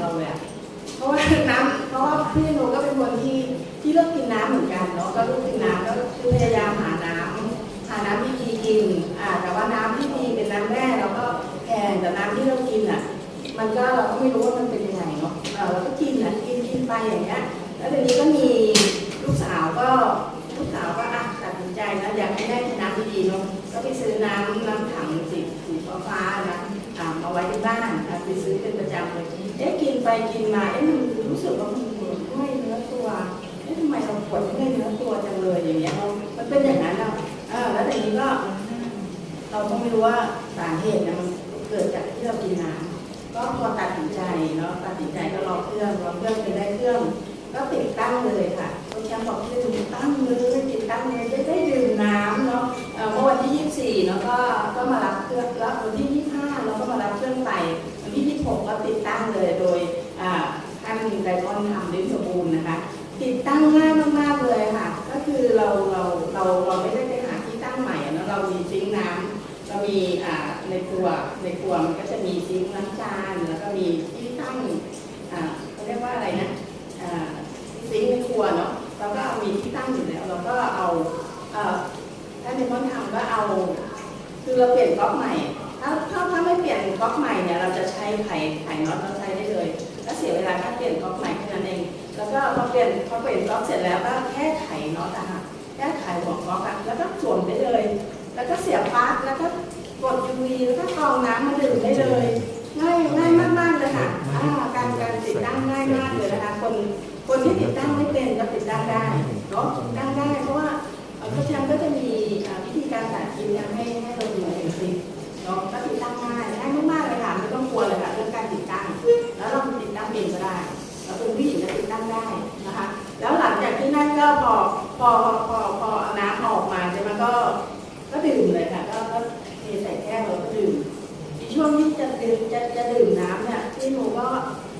เราเลยอะเพราะว่าน้ำเพราะว่าพี่โนก็เป็นคนที่ที่เลือกกินน้ำเหมือนกันเนาะก็เลือกกินน้ำก็คือพยายามหาน้ำหาน้ำที่ดีกินอ่าแต่ว่าน้ำที่ดีเป็นน้ำแร่เราก็แพงแต่น้ำที่เรากินอะ มันก็เราก็ไม่รู้ว่ามันเป็นยังไงเนาะเราก็กินนะกินกินไปอย่างเงี้ยแล้วทีนี้ก็มีลูกสาวก็ลูกสาวก็อะตัดสินใจนะอยากให้แม่กินน้ำดีๆเนาะก็ไปซื้อน้ำน้ำ ไปกินมาเอ๊ะมันรู้สึกว่ามันปวดเมื่อยเนื้อตัวเอ๊ะทำไมเราปวดเมื่อยเนื้อตัวจังเลยอย่างเงี้ยเรามันเป็นอย่างนั้นอะเออแล้วทีนี้ก็ เราก็ไม่รู้ว่าสาเหตุเนี่ยมันเกิดจากที่เรากินน้ำก็พอตัดสินใจเนาะตัดสินใจก็รอเครื่องรอเครื่องไปได้เครื่อง ก็ติดตั้งเลยค่ะคุณแชมป์บอกที่ติดตั้งเลยติดตั้งเลยได้ได้ดื่มน้ำเนาะเมื่อวันที่ 24เนาะก็ก็มารับเครื่องรับวันที่ 25เราก็มารับเครื่องไปวันที่ 26ก็ติดตั้งเลยโดยอ่าท่านไดมอนด์ทำลิ้นสมบูรณ์นะคะ ติดตั้งง่ายมากๆเลยค่ะ ก็คือเราเราเราเราไม่ได้ไปหาที่ตั้งใหม่เนาะเรามีซิงค์น้ำเรามีอ่าในครัวในครัวมันก็จะมีซิงค์ล้างจานแล้วก็มีที่ตั้งอ่าเขาเรียกว่าอะไรนะอ่าซิงค์ในครัวเนาะเราก็เอามีที่ตั้งอยู่แล้วเราก็เอาเอ่อถ้าในมอนทำก็เอา คือเราเปลี่ยนก๊อกใหม่ถ้าถ้าถ้าไม่เปลี่ยนก๊อกใหม่เนี่ยเราจะใช้ไข่ไข่น็อตเราใช้ได้เลยก็เสียเวลาแค่เปลี่ยนก๊อกใหม่แค่ แล้วก็พอเปลี่ยนพอเปลี่ยนก๊อกเสร็จแล้วก็แค่ไขน็อตอะค่ะแค่ไขหัวก๊อกอะแล้วก็สวมได้เลย แล้วก็เสียบปลั๊กแล้วก็กด UV แล้วก็กรองน้ำมาดื่มได้เลยง่ายง่ายมากๆเลยค่ะการการติดตั้งง่ายมากเลยนะคะคนคนที่ติดตั้งไม่เป็นก็ติดตั้งได้เนาะติดตั้งได้เพราะว่าเอ่อพระแชมป์ก็จะมีวิธีการสาธิตให้ให้เราดูในคลิปเนาะก็ติดตั้งง่ายง่ายมากๆเลยค่ะไม่ต้องกลัวเลยค่ะากที่นั่นก็พอพอพอพอเอาน้ำออกมาใช่ไหมก็ก็ดื่มเลยค่ะก็ก็เทใส่แก้วแล้วก็ดื่มในช่วงที่จะดื่มจะจะดื่มน้ำเนี่ยพี่โมก็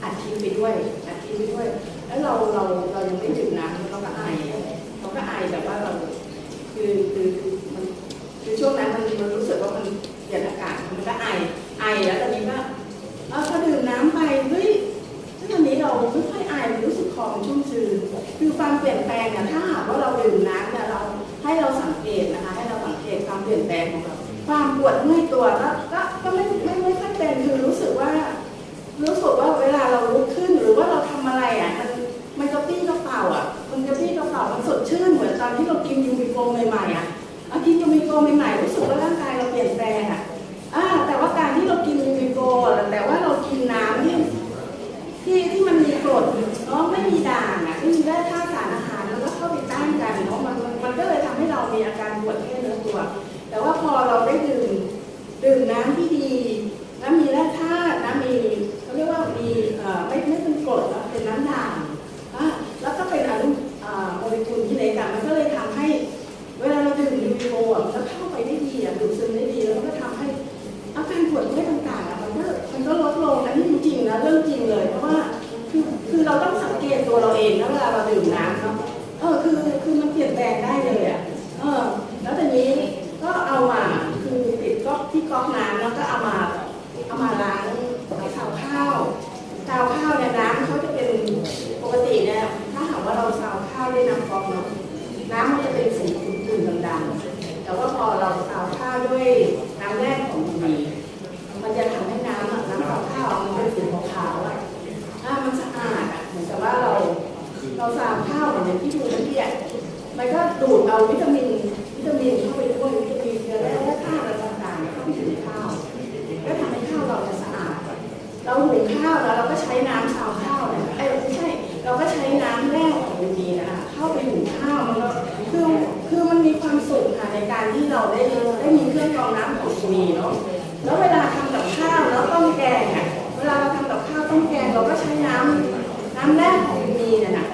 อัดคลิปไปด้วยอัดคลิปไปด้วย แล้วเราเราเรายังไม่ดื่มน้ำเราก็ไอเราก็ไอแบบว่าเราคือคือคือมันคือช่วงนั้นมันมันรู้สึกว่ามันเปลี่ยนอากาศมันก็ไอไอแล้วตอนนี้ก็เออพอดื่มน้ำไปเฮ้ยซึ่งวันนี้เราไม่ค่อยอายรู้สึกคอมันชุ่มชื้น คือความเปลี่ยนแปลงเนี่ยถ้าหากว่าเราดื่มน้ำเนี่ยเราให้เราสังเกตนะคะ ให้เราสังเกตความเปลี่ยนแปลงของเราความปวดเมื่อยตัวก็ก็ก็ไม่ไม่ไม่ค่อยเป็นคือรู้สึกว่า รู้สึกว่าเวลาเราลุกขึ้นหรือว่าเราทำอะไรอะมันมันกระปี้กระเป๋าอะมันกระปี้กระเป๋ามันสดชื่นเหมือนตอนที่เรากินยูมิโกใหม่ๆอะกินยูมิโกใหม่ ด้ดื่มดื่มน้ำที่ดี น้ำมีแร่ธาตุน้ำมีเขาเรียกว่ามีไม่ไม่เป็นกรดเป็นน้ำด่างอะแล้วก็เป็นอนุอ่าโมเลกุลที่เล็กมันก็เลยทำให้ เวลาเราดื่มยูวีโออะมันก็เข้าไปได้ดีดูดซึมได้ดีแล้วก็ทำให้อาการปวดเมื่อยต่างๆมันก็มันก็ลดลงอันนี้จริงๆนะเรื่องจริงเลยเพราะว่าคือคือเราต้องสังเกตตัวเราเองนะเวลาเราดื่มน้ำ อกเนาะน้ำมันจะเป็นสีขุ่นๆดำๆแต่ว่าพอเราซาวข้าวด้วยน้ำแร่ของดีมันจะทำให้น้ำน้ำกับข้าวมันเป็นสีขาวๆอะอ่ามันสะอาดอะเหมือนกับว่าเราเราสามข้าวเหมือนที่ดูนั่นเองมันก็ดูดเอาวิตามินวิตามินเข้าไปด้วยวิตามินเกลือแร่และธาตุอะไรต่างๆเข้าไปอยู่ในข้าวก็ทำให้ข้าวเราจะสะอาด เราหุงข้าวแล้วเราก็ใช้น้ำชาวข้าวเนี่ยไอ้ไม่ใช่ เราก็ใช้น้ำแร่ เข้าไปหุงข้าวมันก็คือคือมันมีความสุขค่ะในการที่เราได้ได้มีเครื่องกรองน้ำของยูนีเนาะแล้วเวลาทำกับข้าวแล้วต้มแกงอะเวลาเราทำกับข้าวต้มแกงเราก็ใช้น้ำน้ำแร่ของมีเนี่ยนะ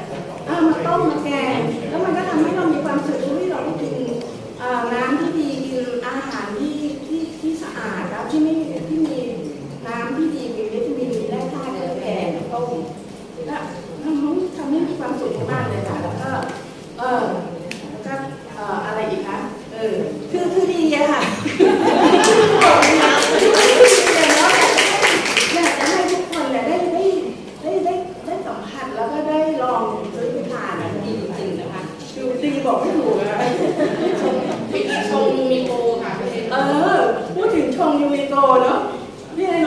เอามาต้มมาแกง แล้วมันก็ทำให้เรามีความสุขที่เราได้กินอ่อน้ำที่ดีกินอาหารที่ที่ที่สะอาดแล้วที่ไม่ที่มีน้ำที่ดีมีวิตามินมีแร่ธาตุในแกงต้มแล้วมันทำให้มีความสุขมากเลยค่ะ เนาะวิยโน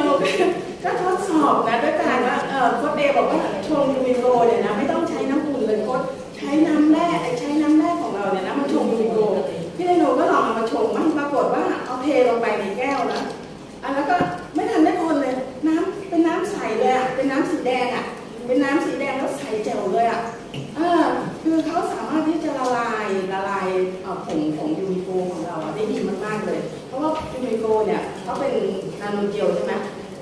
ก็ทดสอบนะด้วยการว่าเออโคดเดย์บอกว่าชงยูนิโกเนี่ยนะไม่ต้องใช้น้ำอุ่นเลยโคดใช้น้ำแร่ใช้น้ำแร่ของเราเนี่ยนะมาชงยูนิโกพี่ไดโนก็ลองเอามาชงมันปรากฏว่าเอาเทลงไปในแก้วนะอันแล้วก็ไม่ทันได้คนเลยน้ำเป็นน้ำใสเลยอะเป็นน้ำสีแดงอะเป็นน้ำสีแดงแล้วใสแจ๋วเลยอะเออคือเขาสามารถที่จะละลายละลายผงของยูนิโกของเราได้ดีมากๆเลย เพราะว่ายูนิโกเนี่ยเขาเป็นาโนเจลใช่ไหม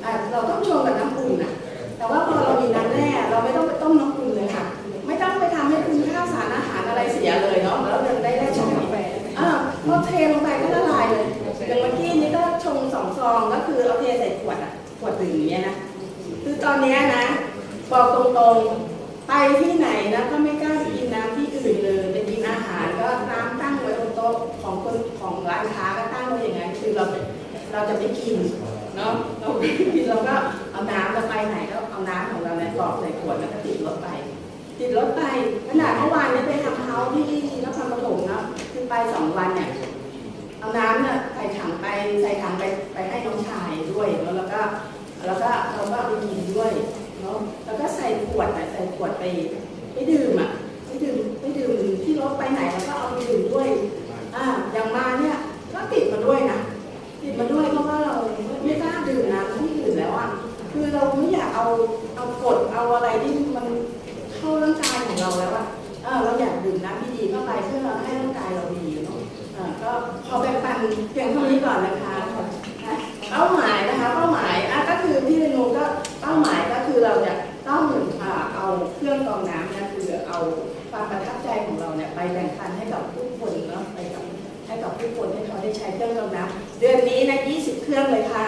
อะเราต้องชงกับน้ำอุ่นอะแต่ว่าพอเรามีน้ำแร่เราไม่ต้องไปต้มน้ำอุ่นเลยค่ะ ไม่ต้องไปทำให้คุณค่าสารอาหารอะไรเสียเลยเนาะแล้วยังได้ได้ชงกาแฟอ่าพอเทลงไปก็ละลายเลยอย่างเมื่อกี้นี้ก็ชงสองซองก็คือเอาเทใส่ขวดอะขวดหนึ่งอย่างเงี้ยนะคือตอนเนี้ยนะบอกตรงๆไปที่ไหนนะก็ไม่กล้ากินน้ำที่อื่นเลยไปกินอาหารก็น้ำตั้งไว้บนโต๊ะของคนของร้านค้าก็ตั้งไว้อย่างนั้นคือเราเราจะไม่กิน เนาะเราเราก็เอาน้ำเราไปไหนก็เอาน้ำของเราเนี่ยกรอกใส่ขวดแล้วก็ติดรถไปติดรถไปขนาดเมื่อวานเนี่ยไปทำเฮาส์ที่นครปฐมนะคือไปสองวันเนี่ยเอาน้ำเนี่ยใส่ถังไปใส่ถังไปไปให้น้องชายด้วยแล้วแล้วก็แล้วก็เราก็เอาไปกินด้วยเนาะแล้วก็ใส่ขวดใส่ขวดไปไปดื่มอะ เพียงเท่านี้ก่อนนะคะนะเป้าหมายนะคะเป้าหมายอะก็คือพี่เรนูก็เป้าหมายก็คือเราจะต้องอ่าเอาเครื่องกรองน้ำเนี่ยคือเอาความประทับใจของเราเนี่ยไปแบ่งปันให้กับผู้คนเนาะไปกับให้กับผู้คนให้เขาได้ใช้เครื่องกรองน้ำเดือนนี้นะ 20 เครื่องเลยค่ะ